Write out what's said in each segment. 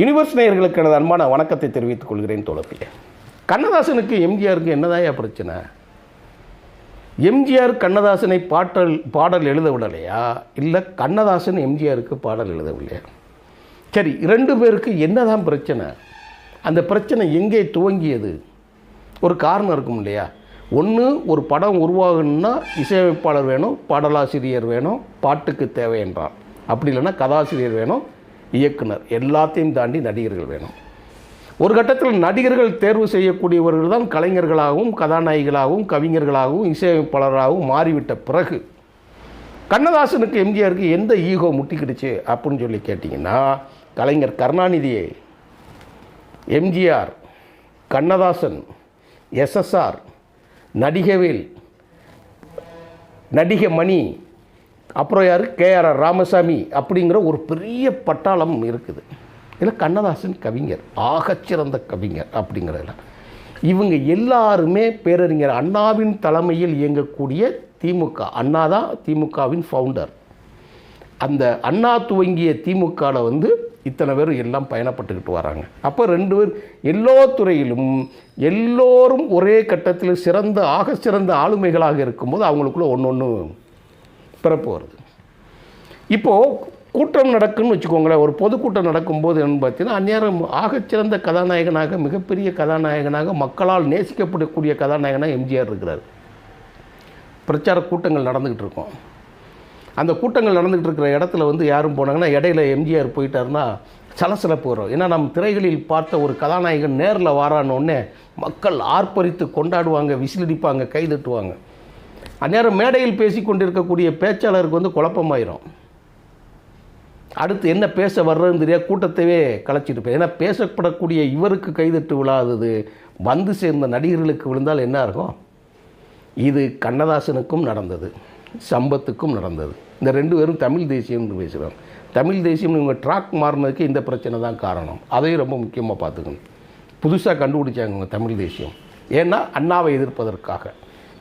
Universe நேயர்களுக்கு எனது அன்பான வணக்கத்தை தெரிவித்துக் கொள்கிறேன் தோழர்களே. கண்ணதாசனுக்கு எம்ஜிஆருக்கு என்னதாயா பிரச்சனை? எம்ஜிஆர் கண்ணதாசனை பாட்டல் பாடல் எழுத விடலையா? இல்லை கண்ணதாசன் எம்ஜிஆருக்கு பாடல் எழுதவில்லையா சரி ரெண்டு பேருக்கு என்னதான் பிரச்சனை? அந்த பிரச்சனை எங்கே துவங்கியது? ஒரு காரணம் இருக்கும் இல்லையா? ஒன்று ஒரு படம் உருவாகணும்னா இசையமைப்பாளர் வேணும் பாடலாசிரியர் வேணும் பாட்டுக்கு தேவை என்றார் அப்படி இல்லைன்னா கதாசிரியர் வேணும் இயக்குனர். எல்லாத்தையும் தாண்டி நடிகர்கள் வேணும். ஒரு கட்டத்தில் நடிகர்கள் தேர்வு செய்யக்கூடியவர்கள் தான் கலைஞர்களாகவும் கதாநாயகிகளாகவும் கவிஞர்களாகவும் இசையமைப்பாளராகவும் மாறிவிட்ட பிறகு கண்ணதாசனுக்கு எம்ஜிஆருக்கு எந்த ஈகோ முட்டிக்கிடுச்சு அப்படின்னு சொல்லி கேட்டிங்கன்னா கலைஞர் கருணாநிதியே எம்ஜிஆர் கண்ணதாசன் எஸ்எஸ்ஆர் நடிகவேல் நடிகை மணி அப்புறம் யார்? கேஆர் ராமசாமி அப்படிங்கிற ஒரு பெரிய பட்டாளம் இருக்குது. இதில் கண்ணதாசன் கவிஞர் ஆகச்சிறந்த கவிஞர் அப்படிங்கிறதுல. இவங்க எல்லாருமே பேரறிஞர் அண்ணாவின் தலைமையில் இயங்கக்கூடிய திமுக அண்ணா தான் திமுகவின் ஃபவுண்டர் அந்த அண்ணா துவங்கிய திமுகவில் வந்து இத்தனை பேர் எல்லாம் பயணப்பட்டுக்கிட்டு வராங்க. அப்போ ரெண்டு பேர் எல்லா துறையிலும் எல்லோரும் ஒரே கட்டத்தில் சிறந்த ஆக சிறந்த ஆளுமைகளாக இருக்கும்போது அவங்களுக்குள்ள ஒன்று ஒன்று பிறப்பு வருது. இப்போது கூட்டம் நடக்குன்னு வச்சுக்கோங்களேன் ஒரு பொதுக்கூட்டம் நடக்கும்போது என்னன்னு பார்த்தீங்கன்னா அந்நேரம் ஆகச்சிறந்த கதாநாயகனாக மிகப்பெரிய கதாநாயகனாக மக்களால் நேசிக்கப்படக்கூடிய கதாநாயகனாக எம்ஜிஆர் இருக்கிறார். பிரச்சார கூட்டங்கள் நடந்துக்கிட்டு இருக்கும். அந்த கூட்டங்கள் நடந்துகிட்டு இருக்கிற இடத்துல வந்து யாரும் போனாங்கன்னா இடையில எம்ஜிஆர் போயிட்டாருன்னா சலசலப்பு வரும். ஏன்னா நம்ம திரைகளில் பார்த்த ஒரு கதாநாயகன் நேரில் வாரானோடனே மக்கள் ஆர்ப்பரித்து கொண்டாடுவாங்க விசிலடிப்பாங்க கைதட்டுவாங்க. அந்நேரம் மேடையில் பேசி கொண்டிருக்கக்கூடிய பேச்சாளருக்கு வந்து குழப்பமாயிரும். அடுத்து என்ன பேச வர்றதுன்னு தெரியாது கூட்டத்தையே கலைச்சிட்டு ஏன்னா பேசப்படக்கூடிய இவருக்கு கைதட்டு விழாதது வந்து சேர்ந்த நடிகர்களுக்கு விழுந்தால் என்ன இருக்கும் இது கண்ணதாசனுக்கும் நடந்தது சம்பத்துக்கும் நடந்தது. இந்த ரெண்டு பேரும் தமிழ் தேசியம்னு பேசுகிறாங்க தமிழ் தேசியம் இவங்க ட்ராக் மாறினதுக்கு இந்த பிரச்சனை தான் காரணம். அதையும் ரொம்ப முக்கியமாக பார்த்துக்கணும். புதுசாக கண்டுபிடிச்சாங்க தமிழ் தேசியம். ஏன்னா அண்ணாவை எதிர்ப்பதற்காக.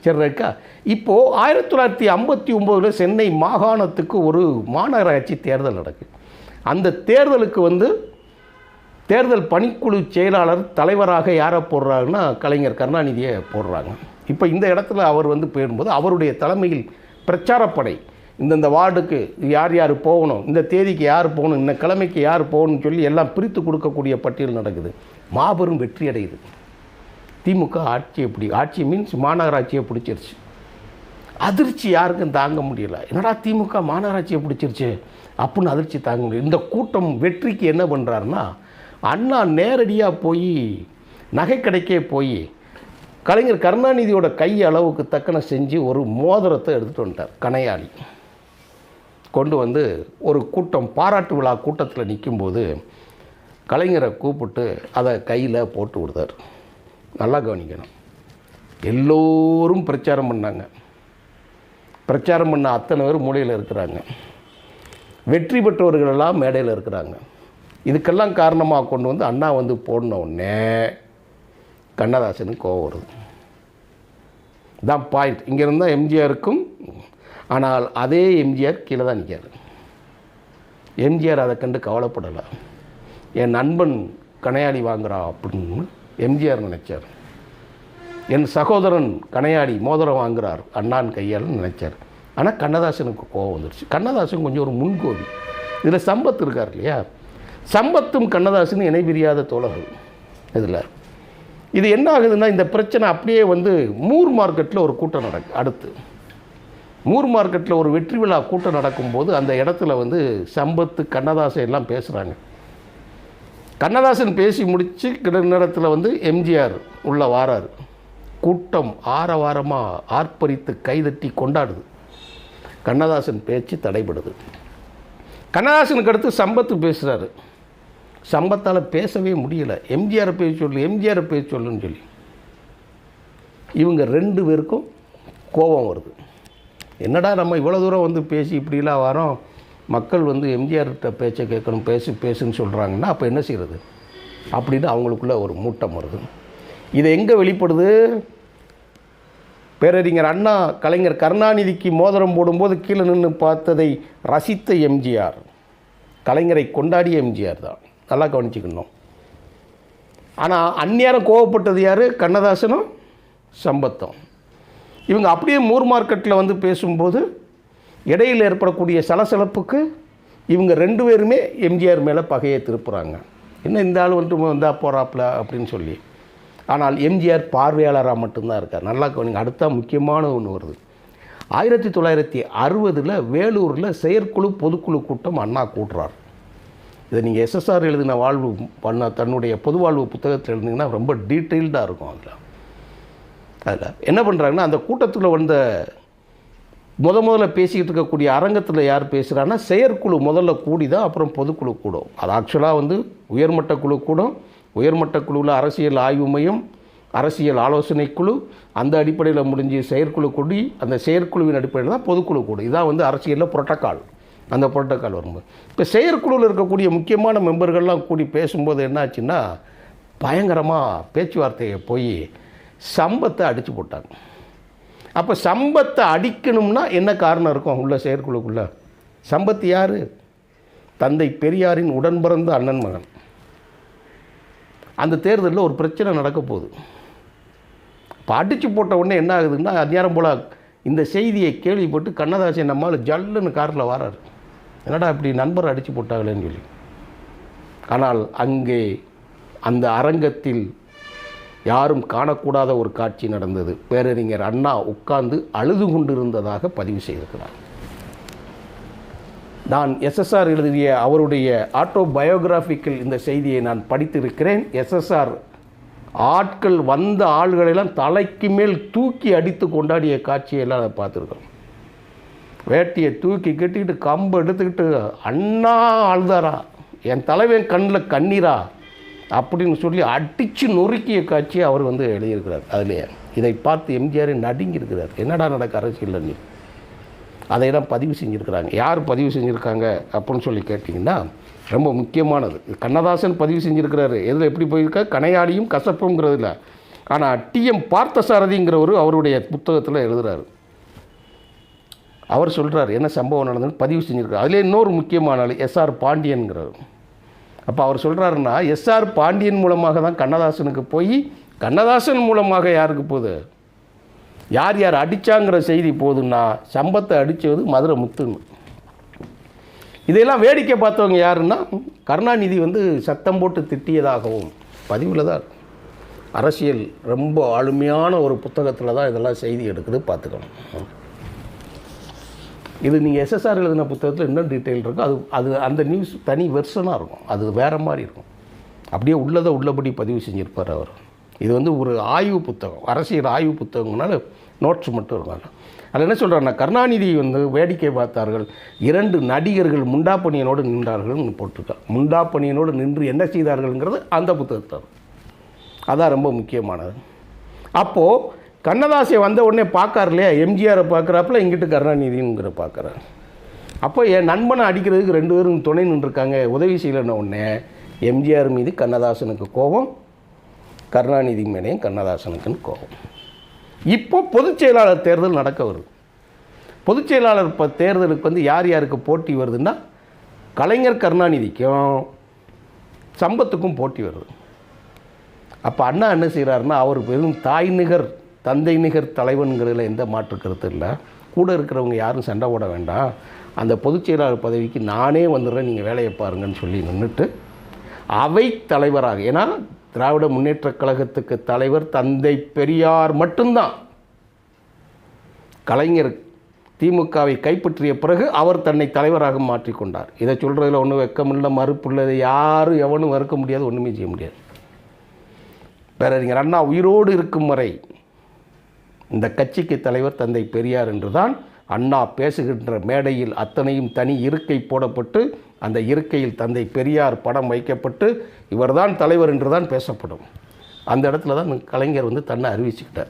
சரி இருக்கா இப்போது ஆயிரத்தி தொள்ளாயிரத்தி ஐம்பத்தி ஒம்போதில் சென்னை மாகாணத்துக்கு ஒரு மாநகராட்சி தேர்தல் நடக்குது. அந்த தேர்தலுக்கு வந்து தேர்தல் பணிக்குழு செயலாளர் தலைவராக யாரை போடுறாங்கன்னா கலைஞர் கருணாநிதியை போடுறாங்க. இப்போ இந்த இடத்துல அவர் வந்து போயிடும்போது அவருடைய தலைமையில் பிரச்சாரப்படை இந்தந்த வார்டுக்கு யார் யார் போகணும் இந்த தேதிக்கு யார் போகணும் இந்த கிழமைக்கு யார் போகணும்னு சொல்லி எல்லாம் பிரித்து கொடுக்கக்கூடிய பட்டியல் நடக்குது. மாபெரும் வெற்றி அடையுது திமுக ஆட்சியை பிடி ஆட்சி மீன்ஸ் மாநகராட்சியை பிடிச்சிருச்சு. அதிர்ச்சி யாருக்கும் தாங்க முடியல. என்னடா திமுக மாநகராட்சியை பிடிச்சிருச்சு? அப்படின்னு அதிர்ச்சி தாங்க முடியல. இந்த கூட்டம் வெற்றிக்கு என்ன பண்ணுறாருன்னா அண்ணா நேரடியாக போய் நகைக்கடைக்கே போய் கலைஞர் கருணாநிதியோட கை அளவுக்கு தக்கன செஞ்சு ஒரு மோதிரத்தை எடுத்துகிட்டு வந்துட்டார் கனையாளி கொண்டு வந்து ஒரு கூட்டம் பாராட்டு விழா கூட்டத்தில் நிற்கும்போது கலைஞரை கூப்பிட்டு அதை கையில் போட்டு விடுதார். நல்லா கவனிக்கணும். எல்லோரும் பிரச்சாரம் பண்ணாங்க. பிரச்சாரம் பண்ண அத்தனை பேர் மூலையில் இருக்கிறாங்க. வெற்றி பெற்றவர்களெல்லாம் மேடையில் இருக்கிறாங்க. இதுக்கெல்லாம் காரணமாக கொண்டு வந்து அண்ணா வந்து போடின உடனே கண்ணதாசனுக்கு கோவம் வருது. தான் பாயிண்ட் இங்கே இருந்தால் எம்ஜிஆருக்கும் ஆனால் அதே எம்ஜிஆர் கீழே தான் நிற்காரு எம்ஜிஆர் அதை கண்டு கவலைப்படலை. என் நண்பன் கனையாளி வாங்குறா அப்படின்னு எம்ஜிஆர் நினைச்சார். என் சகோதரன் கனையாடி மோதிரம் வாங்குறார் அண்ணான் கையால் நினைச்சார். ஆனால் கண்ணதாசனுக்கு கோவம் வந்துடுச்சு கண்ணதாசன் கொஞ்சம் ஒரு முன்கோபி. இதில் சம்பத் இருக்கார் இல்லையா? சம்பத்தும் கண்ணதாசனும் இணை பிரியாத தோழர்கள் இதில். இது என்ன ஆகுதுன்னா இந்த பிரச்சனை அப்படியே வந்து மூர் மார்க்கெட்டில் ஒரு கூட்டம் நடக்கு அடுத்து. மூர் மார்க்கெட்டில் ஒரு வெற்றி விழா கூட்டம் நடக்கும்போது அந்த இடத்துல வந்து சம்பத்து கண்ணதாசன் எல்லாம் பேசுகிறாங்க கண்ணதாசன் பேசி முடித்து கிட நேரத்தில் வந்து எம்ஜிஆர் உள்ள வாரார். கூட்டம் ஆரவாரமாக ஆர்ப்பரித்து கைதட்டி கொண்டாடுது. கண்ணதாசன் பேச்சு தடைபடுது. கண்ணதாசனுக்கு அடுத்து சம்பத்து பேசுகிறாரு சம்பத்தால் பேசவே முடியல. எம்ஜிஆரை பேச சொல்லு எம்ஜிஆரை பேச சொல்லுன்னு சொல்லி. இவங்க ரெண்டு பேருக்கும் கோபம் வருது. என்னடா நம்ம இவ்வளோ தூரம் வந்து பேசி இப்படிலாம் வரோம்? மக்கள் வந்து எம்ஜிஆர்கிட்ட பேச்சை கேட்கணும் பேசு பேசுன்னு சொல்கிறாங்கன்னா அப்போ என்ன செய்கிறது அப்படின்னு அவங்களுக்குள்ள ஒரு மூட்டம் வருது. இது எங்கே வெளிப்படுது? பேரறிஞர் அண்ணா கலைஞர் கருணாநிதிக்கு மோதிரம் போடும்போது கீழே நின்று பார்த்ததை ரசித்த எம்ஜிஆர். கலைஞரை கொண்டாடிய எம்ஜிஆர் தான். நல்லா கவனிச்சுக்கணும். ஆனால் அந்நேரம் கோவப்பட்டது யார்? கண்ணதாசனும் சம்பத்தம். இவங்க அப்படியே மூர் மார்க்கெட்டில் வந்து பேசும்போது இடையில் ஏற்படக்கூடிய சலசலப்புக்கு இவங்க ரெண்டு பேருமே எம்ஜிஆர் மேலே பகையை திருப்புறாங்க. என்ன இந்த ஆள் வந்துட்டு வந்தால் போகிறாப்புல அப்படின்னு சொல்லி. ஆனால் எம்ஜிஆர் பார்வையாளராக மட்டும்தான் இருக்கார். நல்லா கவனிங்க அடுத்த முக்கியமான ஒன்று வருது. ஆயிரத்தி தொள்ளாயிரத்தி அறுபதில் வேலூரில் செயற்குழு பொதுக்குழு கூட்டம் அண்ணா கூட்டுறார் இதை நீங்கள் எஸ்எஸ்ஆர் எழுதின வாழ்வு பண்ண தன்னுடைய பொது வாழ்வு புத்தகத்தில் எழுதிங்கன்னா ரொம்ப டீட்டெயில்டாக இருக்கும் அதில். அதில் என்ன பண்ணுறாங்கன்னா அந்த கூட்டத்தில் வந்த முத முதல்ல பேசிக்கிட்டு இருக்கக்கூடிய அரங்கத்தில் யார் பேசுகிறான்னா செயற்குழு முதல்ல கூடி தான் அப்புறம் பொதுக்குழு கூடும். அது ஆக்சுவலாக வந்து உயர்மட்ட குழு கூடும். உயர்மட்ட குழுவில் அரசியல் ஆய்வு மையம் அரசியல் ஆலோசனை குழு அந்த அடிப்படையில் முடிஞ்சு செயற்குழு கூடி அந்த செயற்குழுவின் அடிப்படையில் தான் பொதுக்குழு கூடும். இதான் வந்து அரசியலில் புரோட்டோக்கால் அந்த புரோட்டோக்கால் வரும்போது இப்போ செயற்குழுவில் இருக்கக்கூடிய முக்கியமான மெம்பர்கள்லாம் கூடி பேசும்போது என்னாச்சுன்னா பயங்கரமாக பேச்சுவார்த்தையை போய் சம்பத்தை அடித்து போட்டாங்க. அப்போ சம்பத்தை அடிக்கணும்னா என்ன காரணம் இருக்கும் உள்ள செயற்குழுக்குள்ள? சம்பத் யார்? தந்தை பெரியாரின் உடன் பிறந்த அண்ணன் மகன். அந்த தேர்தலில் ஒரு பிரச்சனை நடக்க போகுது. இப்போ அடித்து போட்ட உடனே என்ன ஆகுதுன்னா அந்நேரம் போல் இந்த செய்தியை கேள்விப்பட்டு கண்ணதாசன் நம்மால் ஜல்லுன்னு காரில் வராரு. என்னடா இப்படி நண்பர் அடித்து போட்டாங்களேன்னு சொல்லி. ஆனால் அங்கே அந்த அரங்கத்தில் யாரும் காணக்கூடாத ஒரு காட்சி நடந்தது. பேரறிஞர் அண்ணா உட்கார்ந்து அழுது கொண்டிருந்ததாக பதிவு செய்திருக்கிறார். நான் எஸ்எஸ்ஆர் எழுதிய அவருடைய ஆட்டோ பயோகிராஃபிக்கல் இந்த செய்தியை நான் படித்திருக்கிறேன். எஸ்எஸ்ஆர் ஆட்கள் வந்த ஆள்களெல்லாம் தலைக்கு மேல் தூக்கி அடித்து கொண்டாடிய காட்சியெல்லாம் அதை பார்த்துருக்கோம் வேட்டியை தூக்கி கட்டிக்கிட்டு கம்பு எடுத்துக்கிட்டு அண்ணா அழுதாரா? என் தலைவன் கண்ணில் கண்ணீரா? அப்படின்னு சொல்லி அடித்து நொறுக்கிய காட்சியை அவர் வந்து எழுதியிருக்கிறார். அதுலேயே. இதை பார்த்து எம்ஜிஆர் நடுங்கியிருக்கிறார். என்னடா நடக்க அரசியல் நீ? அதையெல்லாம் பதிவு செஞ்சுருக்கிறாங்க. யார் பதிவு செஞ்சுருக்காங்க அப்படின்னு சொல்லி கேட்டிங்கன்னா ரொம்ப முக்கியமானது. கண்ணதாசன் பதிவு செஞ்சுருக்கிறாரு. எதில் எப்படி போயிருக்கா? கனையாளியும் கசப்புங்கிறதுல. ஆனால் டிஎம் பார்த்தசாரதிங்கிறவர் அவருடைய புத்தகத்தில் எழுதுகிறாரு அவர் சொல்கிறார் என்ன சம்பவம் நடந்ததுன்னு பதிவு செஞ்சுருக்காரு அதிலே இன்னொரு முக்கியமான ஆள் எஸ்ஆர் பாண்டியன்கிறவர் அப்போ அவர் சொல்கிறாருன்னா எஸ்ஆர் பாண்டியன் மூலமாக தான் கண்ணதாசனுக்கு போய் கண்ணதாசன் மூலமாக யாருக்கு போகுது? யார் யார் அடித்தாங்கிற செய்தி போதுன்னா சம்பத்தை அடித்தது மதுரை முத்துன்னு. இதையெல்லாம் வேடிக்கை பார்த்தவங்க யாருன்னா கருணாநிதி வந்து சத்தம் போட்டு திட்டியதாகவும் பதிவில் தான் அரசியல் ரொம்ப ஆளுமையான ஒரு புத்தகத்தில் தான் இதெல்லாம் செய்தி எடுக்குது பார்த்துக்கணும். இது நீங்கள் எஸ்எஸ்ஆர் எழுதின புத்தகத்தில் இன்னும் டீட்டெயில் இருக்கும். அது அது அந்த நியூஸ் தனி வெர்ஷனாக இருக்கும். அது வேறு மாதிரி இருக்கும். அப்படியே உள்ளதை உள்ளபடி பதிவு செஞ்சுருப்பார் அவர். இது வந்து ஒரு ஆய்வு புத்தகம். அரசியல் ஆய்வு புத்தகம்னால நோட்ஸ் மட்டும் இருக்கும். அதில் என்ன சொல்கிறாருன்னா கருணாநிதி வந்து வேடிக்கை பார்த்தார்கள். இரண்டு நடிகர்கள் முண்டாப்பணியனோடு நின்றார்கள்னு போட்டிருக்காங்க முண்டாப்பணியனோடு நின்று என்ன செய்தார்கள்ங்கிறது அந்த புத்தகத்தில் அதான் ரொம்ப முக்கியமானது. அப்போது கண்ணதாசை வந்த உடனே பார்க்கார் இல்லையா? எம்ஜிஆரை பார்க்குறாப்புல இங்கிட்டு கருணாநிதிங்கிற பார்க்குறாரு. அப்போ என் நண்பனை அடிக்கிறதுக்கு ரெண்டு பேரும் துணை நின்றுருக்காங்க. உதவி செய்யலைன்ன உடனே எம்ஜிஆர் மீது கண்ணதாசனுக்கு கோபம் கருணாநிதி மேலேயும் கண்ணதாசனுக்குன்னு கோபம். இப்போ பொதுச் செயலாளர் தேர்தல் நடக்க வருது. பொதுச் செயலாளர் இப்போ தேர்தலுக்கு வந்து யார் யாருக்கு போட்டி வருதுன்னா கலைஞர் கருணாநிதிக்கும் சம்பத்துக்கும் போட்டி வருது. அப்போ அண்ணா என்ன செய்கிறாருன்னா அவர் வெறும் தாய் நிகர் தந்தை நிகர் தலைவன்கிறதுல எந்த மாற்று கருத்து இல்லை. கூட இருக்கிறவங்க யாரும் சண்டை போட வேண்டாம். அந்த பொதுச் செயலாளர் பதவிக்கு நானே வந்துடுறேன் நீங்கள் வேலையை பாருங்கன்னு சொல்லி நின்றுட்டு அவை தலைவராக ஏன்னா திராவிட முன்னேற்றக் கழகத்துக்கு தலைவர் தந்தை பெரியார் மட்டும்தான். கலைஞர் திமுகவை கைப்பற்றிய பிறகு அவர் தன்னை தலைவராக மாற்றிக்கொண்டார் இதை சொல்கிறதுல ஒன்றும் வெக்கமில்லை மறுப்புள்ளது யாரும் எவனும் மறுக்க முடியாது ஒன்றுமே செய்ய முடியாது. பேரறிஞர் அண்ணா உயிரோடு இருக்கும் வரை இந்த கட்சிக்கு தலைவர் தந்தை பெரியார் என்றுதான் அண்ணா பேசுகின்ற மேடையில் அத்தனையும் தனி இருக்கை போடப்பட்டு அந்த இருக்கையில் தந்தை பெரியார் படம் வைக்கப்பட்டு இவர்தான் தலைவர் என்று தான் பேசப்படும். அந்த இடத்துல தான் கலைஞர் வந்து தன்னை அறிவிச்சுக்கிட்டார்.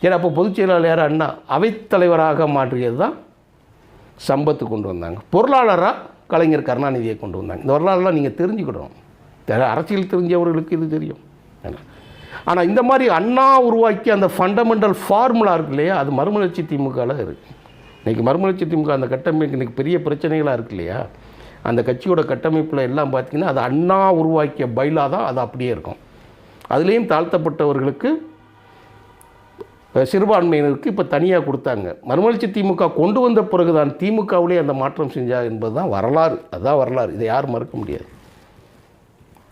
ஏன்னா அப்போ பொதுச் செயலாளர் யார்? அண்ணா. அவைத்தலைவராக மாற்றியது தான் சம்பத்து கொண்டு வந்தாங்க. பொருளாளராக கலைஞர் கருணாநிதியை கொண்டு வந்தாங்க. இந்த வரலாறுலாம் நீங்கள் தெரிஞ்சுக்கிடணும் தெ- அரசியல் தெரிஞ்சவர்களுக்கு இது தெரியும். ஆனால் இந்த மாதிரி அண்ணா உருவாக்கிய அந்த ஃபண்டமெண்டல் ஃபார்முலா இருக்கு இல்லையா? அது மறுமலர்ச்சி திமுகவில் இருக்குது இன்றைக்கி மறுமலர்ச்சி திமுக அந்த கட்டமைப்பு இன்றைக்கி பெரிய பிரச்சனைகளாக இருக்கு இல்லையா? அந்த கட்சியோட கட்டமைப்பில் எல்லாம் பார்த்தீங்கன்னா அது அண்ணா உருவாக்கிய பைலா தான் அது அப்படியே இருக்கும். அதுலேயும் தாழ்த்தப்பட்டவர்களுக்கு சிறுபான்மையினருக்கு இப்போ தனியாக கொடுத்தாங்க. மறுமலர்ச்சி திமுக கொண்டு வந்த பிறகு தான் திமுகவிலே அந்த மாற்றம் செஞ்சா என்பது தான் வரலாறு. அதுதான் வரலாறு. இதை யாரும் மறுக்க முடியாது.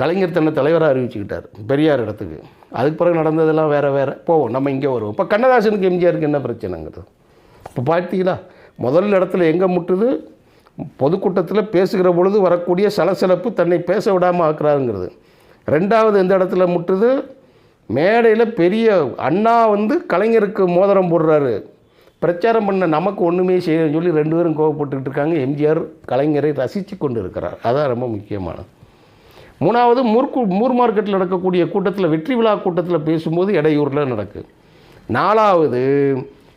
கலைஞர் தன்னை தலைவராக அறிவிச்சுக்கிட்டார். பெரியார் இடத்துக்கு. அதுக்கு பிறகு நடந்ததெல்லாம் வேறு வேறு. போவோம் நம்ம இங்கே வருவோம். இப்போ கண்ணதாசனுக்கு எம்ஜிஆருக்கு என்ன பிரச்சனைங்கிறது? இப்போ பார்த்தீங்களா முதல் இடத்துல எங்கே முட்டுது? பொதுக்கூட்டத்தில் பேசுகிற பொழுது வரக்கூடிய சலசலப்பு தன்னை பேச விடாமல் ஆக்குறாருங்கிறது. ரெண்டாவது எந்த இடத்துல முட்டுது? மேடையில் பெரிய அண்ணா வந்து கலைஞருக்கு மோதிரம் போடுறாரு. பிரச்சாரம் பண்ண நமக்கு ஒன்றுமே செய்யணும்னு சொல்லி ரெண்டு பேரும் கோவப்பட்டுக்கிட்டு இருக்காங்க. எம்ஜிஆர் கலைஞரை ரசித்து கொண்டு இருக்கிறார் அதான் ரொம்ப முக்கியமானது. மூணாவது மூர்க்கு மூர் மார்க்கெட்டில் நடக்கக்கூடிய கூட்டத்தில் வெற்றி விழா கூட்டத்தில் பேசும்போது இடையூரில் நடக்குது நாலாவது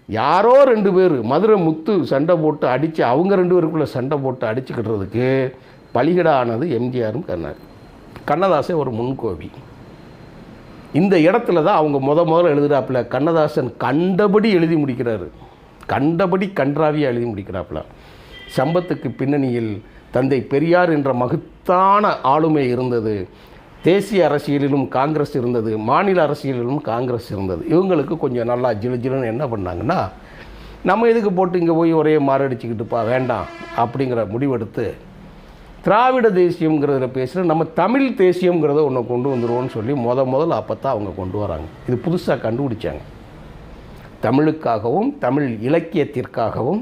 யாரோ ரெண்டு பேர் மதுரை முத்து சண்டை போட்டு அடித்து அவங்க ரெண்டு பேருக்குள்ளே சண்டை போட்டு அடிச்சுக்கிட்டுறதுக்கு பலிகடானது எம்ஜிஆரும் கண்ணார் கண்ணதாசன் ஒரு முன்கோபி. இந்த இடத்துல தான் அவங்க முத முதல்ல எழுதுகிறாப்புல கண்ணதாசன் கண்டபடி எழுதி முடிக்கிறாரு. கண்டபடி கன்றாவியாக எழுதி முடிக்கிறாப்புல. சம்பத்துக்கு பின்னணியில் தந்தை பெரியார் என்ற மகத்தான ஆளுமை இருந்தது. தேசிய அரசியலிலும் காங்கிரஸ் இருந்தது. மாநில அரசியலிலும் காங்கிரஸ் இருந்தது. இவங்களுக்கு கொஞ்சம் நல்லா ஜிலு ஜிலுன்னு என்ன பண்ணாங்கன்னா நம்ம எதுக்கு போட்டு இங்கே போய் ஒரே மாரடிச்சுக்கிட்டுப்பா வேண்டாம் அப்படிங்கிற முடிவெடுத்து திராவிட தேசியங்கிறதுல பேசுகிற நம்ம தமிழ் தேசியங்கிறத ஒன்று கொண்டு வந்துடுவோம்னு சொல்லி முத முதல்ல அப்போ தான் அவங்க கொண்டு வராங்க. இது புதுசாக கண்டுபிடிச்சாங்க. தமிழுக்காகவும் தமிழ் இலக்கியத்திற்காகவும்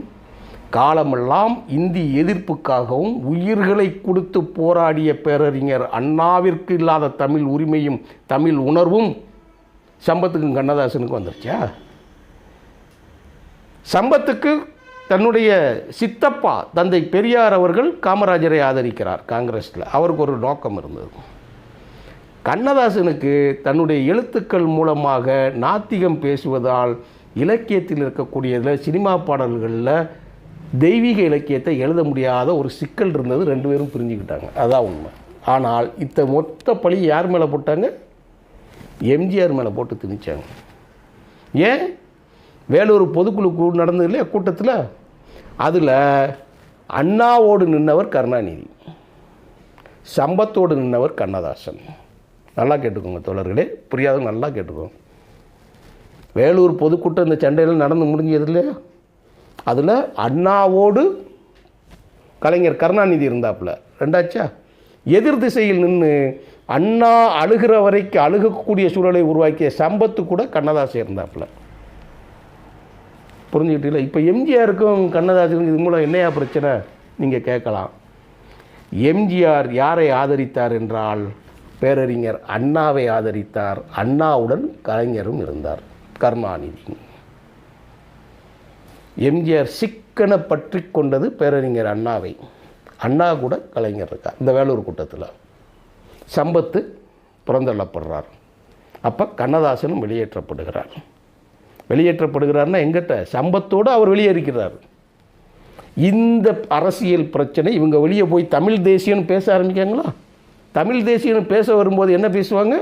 காலமெல்லாம் இந்தி எதிர்ப்புக்காகவும் உயிர்களை கொடுத்து போராடிய பேரறிஞர் அண்ணாவிற்கு இல்லாத தமிழ் உரிமையும் தமிழ் உணர்வும் சம்பத்துக்கும் கண்ணதாசனுக்கும் வந்துருச்சா? சம்பத்துக்கு தன்னுடைய சித்தப்பா தந்தை பெரியார் அவர்கள் காமராஜரை ஆதரிக்கிறார் காங்கிரஸில். அவருக்கு ஒரு நோக்கம் இருந்தது. கண்ணதாசனுக்கு தன்னுடைய எழுத்துக்கள் மூலமாக நாத்திகம் பேசுவதால் இலக்கியத்தில் இருக்கக்கூடியதில் சினிமா பாடல்களில் தெய்வீக இலக்கியத்தை எழுத முடியாத ஒரு சிக்கல் இருந்தது ரெண்டு பேரும் புரிஞ்சுக்கிட்டாங்க. அதான் உண்மை. ஆனால் இத்த மொத்த பழி யார் மேலே போட்டாங்க? எம்ஜிஆர் மேலே போட்டு திணிச்சாங்க. ஏன்? வேலூர் பொதுக்குழு கூ நடந்தது இல்லையா கூட்டத்தில்? அதில் அண்ணாவோடு நின்றவர் கருணாநிதி. சம்பத்தோடு நின்றவர் கண்ணதாசன். நல்லா கேட்டுக்கோங்க தோழர்களே. புரியாதவங்க நல்லா கேட்டுக்கோங்க. வேலூர் பொதுக்கூட்டம் இந்த சண்டையில் நடந்து முடிஞ்சது இல்லையா? அதில் அண்ணாவோடு கலைஞர் கருணாநிதி இருந்தாப்புல. ரெண்டாச்சா? எதிர் திசையில் நின்று அண்ணா அழுகிற வரைக்கும் அழுகக்கூடிய சூழலை உருவாக்கிய சம்பத்து கூட கண்ணதாசன் இருந்தாப்புல. புரிஞ்சுக்கிட்டீங்களா? இப்போ எம்ஜிஆருக்கும் கண்ணதாசனுக்கும் இது மூலம் என்னையா பிரச்சனை? நீங்கள் கேட்கலாம். எம்ஜிஆர் யாரை ஆதரித்தார் என்றால் பேரறிஞர் அண்ணாவை ஆதரித்தார். அண்ணாவுடன் கலைஞரும் இருந்தார். கருணாநிதி. எம்ஜிஆர் சிக்கன பற்றி கொண்டது பேரறிஞர் அண்ணாவை. அண்ணா கூட கலைஞர் இருக்கார். இந்த வேலூர் கூட்டத்தில் சம்பத்து புறந்தள்ளப்படுறார். அப்போ கண்ணதாசனும் வெளியேற்றப்படுகிறார். வெளியேற்றப்படுகிறார்னா எங்கிட்ட? சம்பத்தோடு அவர் வெளியேறிக்கிறார். இந்த அரசியல் பிரச்சனை இவங்க வெளியே போய் தமிழ் தேசியம்னு பேச ஆரம்பிக்காங்களா தமிழ் தேசியம்னு பேச வரும்போது என்ன பேசுவாங்க?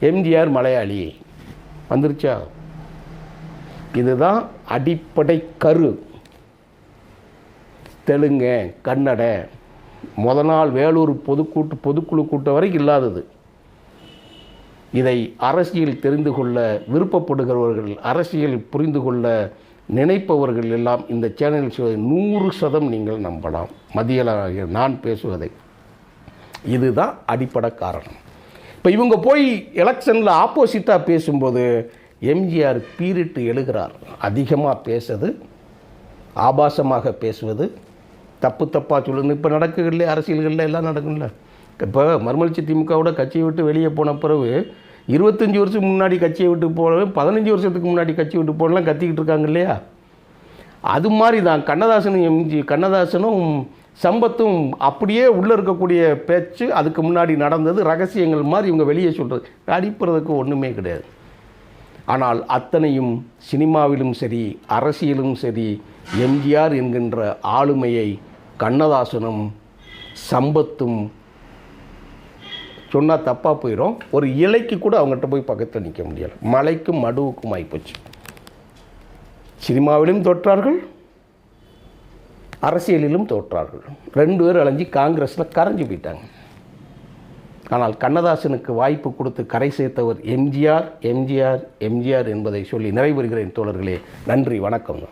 எம்ஜிஆர் மலையாளி. வந்துருச்சா? இதுதான் அடிப்படை கரு. தெலுங்க கன்னட முத நாள் வேலூர் பொதுக்கூட்டு பொதுக்குழு கூட்டம் வரைக்கும் இல்லாதது. இதை அரசியல் தெரிந்து கொள்ள விருப்பப்படுகிறவர்கள் அரசியல் புரிந்து கொள்ள நினைப்பவர்கள் எல்லாம் இந்த சேனலில் சொல்வதை நூறு சதம் நீங்கள் நம்பலாம். மதியலாகிய நான் பேசுவதை. இதுதான் அடிப்படை காரணம். இப்போ இவங்க போய் எலெக்ஷனில் ஆப்போசிட்டாக பேசும்போது எம்ஜிஆர் பீரிட்டு எழுகிறார். அதிகமாக பேசுறது ஆபாசமாக பேசுவது. தப்பு தப்பாக சொல்லுது. இப்போ நடக்குதுல்ல அரசியல்களில் எல்லாம் நடக்கும்ல. இப்போ மறுமலர்ச்சி திமுகவோட கட்சியை விட்டு வெளியே போன பிறகு இருபத்தஞ்சி வருஷம் முன்னாடி கட்சியை விட்டு போனவே பதினஞ்சு வருஷத்துக்கு முன்னாடி கட்சி விட்டு போனலாம் கத்திக்கிட்டு இருக்காங்க இல்லையா? அது மாதிரி தான் கண்ணதாசனும் எம்ஜி கண்ணதாசனும் சம்பத்தும் அப்படியே உள்ளே இருக்கக்கூடிய பேச்சு அதுக்கு முன்னாடி நடந்தது ரகசியங்கள் மாதிரி இவங்க வெளியே சொல்கிறது அடிப்பறதுக்கு ஒன்றுமே கிடையாது. ஆனால் அத்தனையும் சினிமாவிலும் சரி அரசியலும் சரி எம்ஜிஆர் என்கின்ற ஆளுமையை கண்ணதாசனும் சம்பத்தும் சொன்னால் தப்பாக போயிடும் ஒரு இலைக்கு கூட அவங்ககிட்ட போய் பக்கத்தில் நிற்க முடியலை. மலைக்கும் மடுவுக்கும் ஆகிப்போச்சு சினிமாவிலும் தோற்றார்கள் அரசியலிலும் தோற்றார்கள். ரெண்டு பேரும் அலைஞ்சு காங்கிரஸில் கரைஞ்சு போயிட்டாங்க. ஆனால் கண்ணதாசனுக்கு வாய்ப்பு கொடுத்து கரை சேர்த்தவர் எம்ஜிஆர் எம்ஜிஆர் எம்ஜிஆர் என்பதை சொல்லி நிறைவுறுகிறேன் தோழர்களே. நன்றி வணக்கம்.